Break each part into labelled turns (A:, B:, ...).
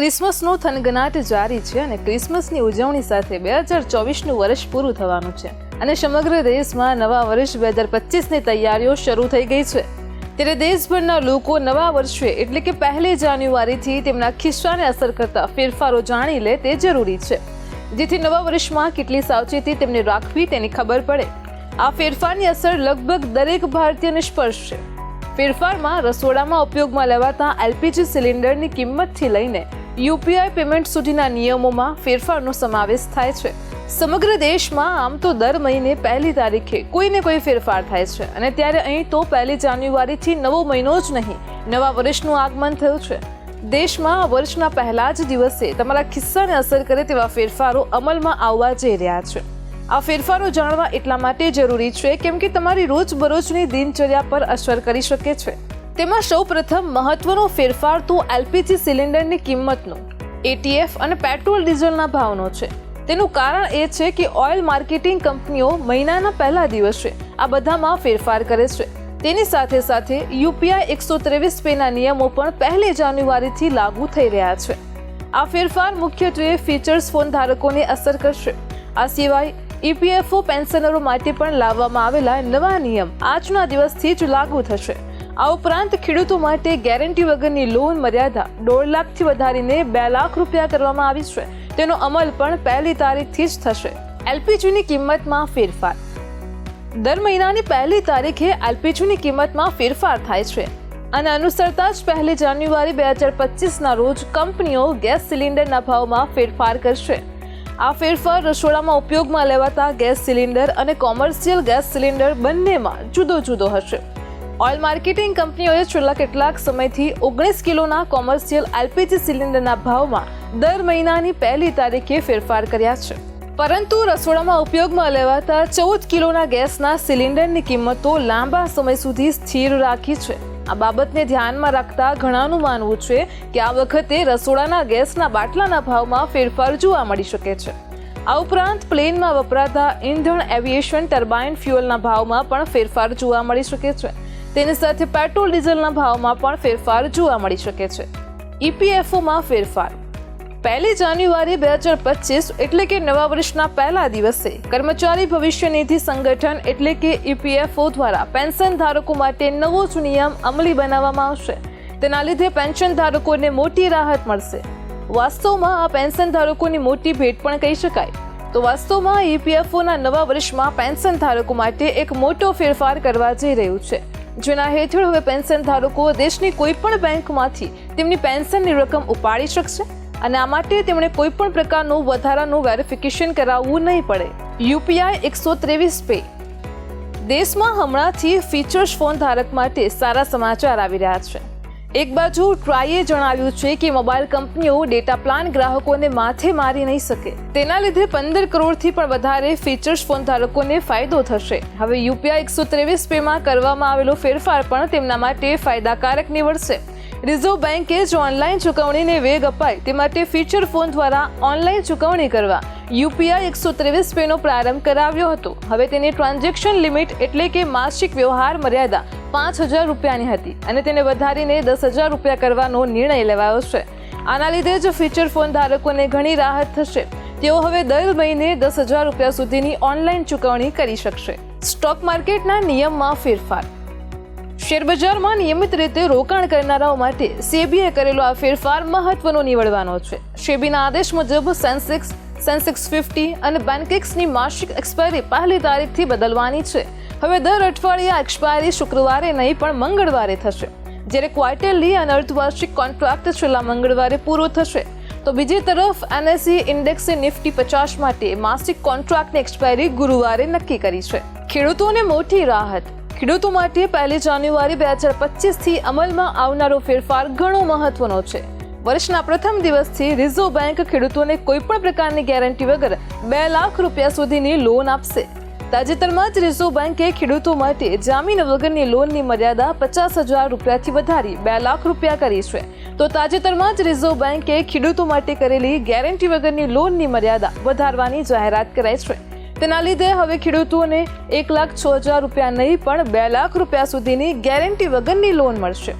A: ક્રિસમસનો થનગનાટ જારી છે અને ક્રિસમસની ઉજવણી સાથે બે હજાર ચોવીસનું વર્ષ પૂરું થવાનું છે. અને સમગ્ર દેશમાં નવા વર્ષ બે હજાર પચીસની તૈયારીઓ શરૂ થઈ ગઈ છે. ત્યારે દેશભરના લોકો નવા વર્ષે એટલે કે પહેલી જાન્યુઆરીથી તેમના ખિસ્સાને અસર કરતા ફેરફારો જાણી લે તે જરૂરી છે. જેથી નવા વર્ષમાં કેટલી સાવચેતી તેમને રાખવી તેની ખબર પડે. આ ફેરફારની અસર લગભગ દરેક ભારતીયને સ્પર્શશે ફેરફારમાં રસોડામાં ઉપયોગમાં લેવાતા એલપીજી સિલિન્ડરની કિંમતથી લઈને યુપીઆઈ પેમેન્ટ સુધીના નિયમોમાં ફેરફારનો સમાવેશ થાય છે. સમગ્ર દેશમાં આમ તો દર મહિને પહેલી તારીખે કોઈને કોઈ ફેરફાર થાય છે અને ત્યારે અહીં તો પહેલી જાન્યુઆરીથી નવો મહિનો જ નહીં, નવા વર્ષનું આગમન થયું છે. દેશમાં વર્ષના પહેલા જ દિવસે તમારા ખિસ્સાને અસર કરે તેવા ફેરફારો અમલમાં આવવા જઈ રહ્યા છે. આ ફેરફારો જાણવા એટલા માટે જરૂરી છે, કેમ કે તમારી રોજબરોજની દિનચર્યા પર અસર કરી શકે છે. તેમાં સૌપ્રથમ મહત્વનો ફેરફાર તો એલપીજી સિલિન્ડરની કિંમતનો. એટીએફ અને પેટ્રોલ, ડીઝલના ભાવનો છે. તેનું કારણ એ છે કે ઓઇલ માર્કેટિંગ કંપનીઓ મહિનાના પહેલા દિવસે આ બધામાં ફેરફાર કરે છે. તેની સાથે સાથે યુપીઆઈ એકસો ત્રેવીસ પેના નિયમો પણ પહેલી જાન્યુઆરીથી લાગુ થઈ રહ્યા છે. આ ફેરફાર મુખ્યત્વે ફીચર્સ ફોન ધારકોને અસર કરશે. આ સિવાય ઈપીએફઓ પેન્શનરો માટે પણ લાવવામાં આવેલા નવા નિયમ આજના દિવસથી જ લાગુ થશે. આ ઉપરાંત ખેડૂતો માટે ગેરંટી વગરની લોન મર્યાદા દોઢ લાખથી વધારીને બે લાખ રૂપિયા કરવામાં આવી છે. તેનો અમલ પણ પહેલી તારીખથી જ થશે. એલપીજીની કિંમતમાં ફેરફાર. દર મહિનાની પહેલી તારીખે એલપીજીની કિંમતમાં ફેરફાર થાય છે. અને અનુસરતા જ પહેલી જાન્યુઆરી બે હજાર પચીસના રોજ કંપનીઓ ગેસ સિલિન્ડરના ભાવમાં ફેરફાર કરશે. આ ફેરફાર રસોડામાં ઉપયોગમાં લેવાતા ગેસ સિલિન્ડર અને કોમર્શિયલ ગેસ સિલિન્ડર બંનેમાં જુદો જુદો હશે. ઓઇલ માર્કેટિંગ કંપનીઓએ છેલ્લા કેટલાક સમયથી ઓગણીસ કિલોના કોમર્શિયલ એલપીજી સિલિન્ડરના ભાવમાં દર મહિનાની પહેલી તારીખે ફેરફાર કર્યા છે. પરંતુ રસોડામાં ઉપયોગમાં લેવાતા ચૌદ કિલોના ગેસના સિલિન્ડરની કિંમતો લાંબા સમય સુધી સ્થિર રાખી છે. આ બાબતને ધ્યાનમાં રાખતા ઘણાનું માનવું છે કે આ વખતે રસોડાના ગેસના બાટલાના ભાવમાં ફેરફાર જોવા મળી શકે છે. આ ઉપરાંત પ્લેનમાં વપરાતા ઇંધણ એવિએશન ટર્બાઇન ફ્યુઅલના ભાવમાં પણ ફેરફાર જોવા મળી શકે છે. તેની સાથે પેટ્રોલ, ડીઝલના ભાવમાં પણ ફેરફાર જોવા મળી શકે છે. ઈપીએફઓમાં ફેરફાર. પહેલી જાન્યુઆરી બે હજાર પચીસ એટલે કે નવા વર્ષના પહેલા દિવસે કર્મચારી ભવિષ્ય નિધિ સંગઠન એટલે કે ઈપીએફઓ દ્વારા પેન્શન ધારકો માટે નવો જ નિયમ અમલી બનાવવામાં આવશે. તેના લીધે પેન્શન ધારકોને મોટી રાહત મળશે. વાસ્તવમાં આ પેન્શન ધારકોની મોટી ભેટ પણ કહી શકાય. તો વાસ્તવમાં ઈપીએફઓના નવા વર્ષમાં પેન્શન ધારકો માટે એક મોટો ફેરફાર કરવા જઈ રહ્યું છે. જેના હેઠળ હવે પેન્શન ધારકો દેશની કોઈ પણ બેંકમાંથી તેમની પેન્શનની રકમ ઉપાડી શકશે અને આ માટે તેમણે કોઈ પણ પ્રકારનું વધારાનું વેરિફિકેશન કરાવવું નહીં પડે. યુપીઆઈ એકસો ત્રેવીસ પે. દેશમાં હમણાંથી ફીચર્સ ફોન ધારક માટે સારા સમાચાર આવી રહ્યા છે. એક બાજુ ટ્રાઈએ જણાવ્યું છે કે મોબાઈલ કંપનીઓ ડેટા પ્લાન ગ્રાહકોને માથે મારી નહીં શકે. તેના લીધે પંદર કરોડથી પણ વધારે ફીચર્સ ફોન ધારકોને ફાયદો થશે. હવે યુપીઆઈ એકસો ત્રેવીસ પેમાં કરવામાં આવેલો ફેરફાર પણ તેમના માટે ફાયદાકારક નીવડશે. રિઝર્વ બેન્કે જ ઓનલાઈન ચૂકવણીને વેગ અપાય તે માટે ફીચર ફોન દ્વારા ઓનલાઈન ચૂકવણી કરવા યુપીઆઈ એકસો ત્રેવીસ પેનો પ્રારંભ કરાવ્યો હતો. હવે તેની ટ્રાન્ઝેક્શન લિમિટ એટલે કે માસિક વ્યવહાર મર્યાદા પાંચ હજાર રૂપિયાની હતી અને તેને વધારીને દસ હજાર રૂપિયા કરવાનો નિર્ણય લેવાયો છે. આના લીધે જ ફીચર ફોન ધારકોને ઘણી રાહત થશે. તેઓ હવે દર મહિને દસ હજાર રૂપિયા સુધીની ઓનલાઈન ચૂકવણી કરી શકશે. સ્ટોક માર્કેટના નિયમમાં ફેરફાર શેરબજારમાં નિયમિત રીતે રોકાણ કરનારાઓ માટે સેબીએ કરેલો આ ફેરફાર મહત્વનો નીવડવાનો છે. સેબીના આદેશ મુજબ સેન્સેક્સ સેન્સેક્સ ફિફ્ટી અને બેન્કેક્સની માસિક એક્સપાયરી પહેલી તારીખથી બદલવાની છે. હવે દર અઠવાડિયે એક્સપાયરી શુક્રવારે નહીં, પણ મંગળવારે થશે. જ્યારે ક્વાર્ટરલી અને અર્ધવાર્ષિક કોન્ટ્રાક્ટ છેલ્લા મંગળવારે પૂરો થશે. તો બીજી તરફ એનએસસી ઇન્ડેક્સે નિફ્ટી પચાસ માટે માસિક કોન્ટ્રાક્ટની એક્સપાયરી ગુરુવારે નક્કી કરી છે. ખેડૂતોને મોટી રાહત ખેડૂતો માટે પહેલી જાન્યુઆરી બે હજાર પચીસથી અમલમાં આવનારો ફેરફાર ઘણો મહત્વનો છે. વર્ષના પ્રથમ દિવસથી રિઝર્વ બેંક ખેડૂતોને કોઈ પણ પ્રકારની ગેરંટી વગર બે લાખ રૂપિયા સુધીની લોન આપશે. તાજેતરમાં જ રિઝર્વ બેંકે ખેડૂતો માટે જામીન વગરની લોનની મર્યાદા પચાસ હજાર રૂપિયાથી વધારી બે લાખ રૂપિયા કરી છે. તો તાજેતરમાં જ રિઝર્વ બેંકે ખેડૂતો માટે કરેલી ગેરંટી વગરની લોનની મર્યાદા વધારવાની જાહેરાત કરાઈ છે. તેના લીધે હવે ખેડૂતોને એક લાખ છ હજાર રૂપિયા નહીં, પણ બે લાખ રૂપિયા સુધીની ગેરંટી વગરની લોન મળશે.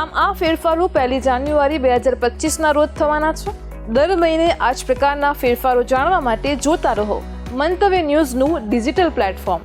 A: આમ આ ફેરફારો પહેલી જાન્યુઆરી બે હજાર પચીસના રોજ થવાના છે. દર મહિને આ જ પ્રકારના ફેરફારો જાણવા માટે જોતા રહો. મંતવ્ય ન્યૂઝનું ડિજિટલ પ્લેટફોર્મ.